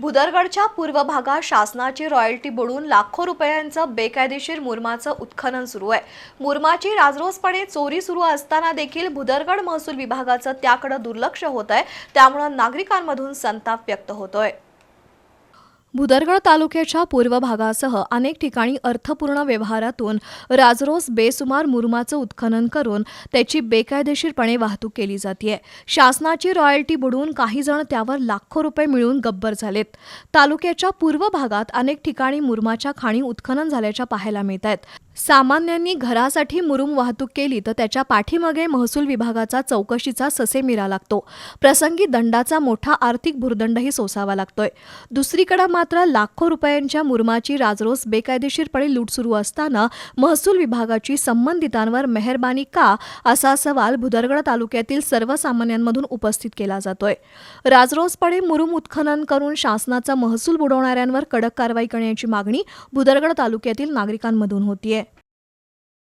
भुदरगडच्या पूर्व भागात शासनाची रॉयल्टी बुडून लाखो रुपयांचं बेकायदेशीर मुरमाचं उत्खनन सुरू आहे. मुरमाची राजरोसपणे चोरी सुरू असताना देखील भुदरगड महसूल विभागाचं त्याकडे दुर्लक्ष होत आहे. त्यामुळं नागरिकांमधून संताप व्यक्त होतोय. भुदरगड तालुक्याच्या पूर्व भागासह अनेक ठिकाणी अर्थपूर्ण व्यवहारातून राजरोस बेसुमार मुरमाचं उत्खनन करून त्याची बेकायदेशीरपणे वाहतूक केली जाते शासनाची रॉयल्टी बुडवून काही जण त्यावर लाखो रुपये मिळून गब्बर झालेत. तालुक्याच्या पूर्व भागात अनेक ठिकाणी मुरमाच्या खाणी उत्खनन झाल्याच्या पाहायला मिळत आहेत सामान्यांनी घरासाठी मुरुम वाहतूक केली तर त्याच्या पाठीमागे महसूल विभागाचा चौकशीचा ससेमिरा लागतो. प्रसंगी दंडाचा मोठा आर्थिक भुर्दंडही सोसावा लागतोय. दुसरीकडे मात्र लाखो रुपयांच्या मुरमाची राजरोस बेकायदेशीरपणे लूट सुरू असताना महसूल विभागाची संबंधितांवर मेहरबानी का असा सवाल भुदरगड तालुक्यातील सर्वसामान्यांमधून उपस्थित केला जातोय. राजरोसपणे मुरुम उत्खनन करून शासनाचा महसूल बुडवणाऱ्यांवर कडक कारवाई करण्याची मागणी भुदरगड तालुक्यातील नागरिकांमधून होतीये.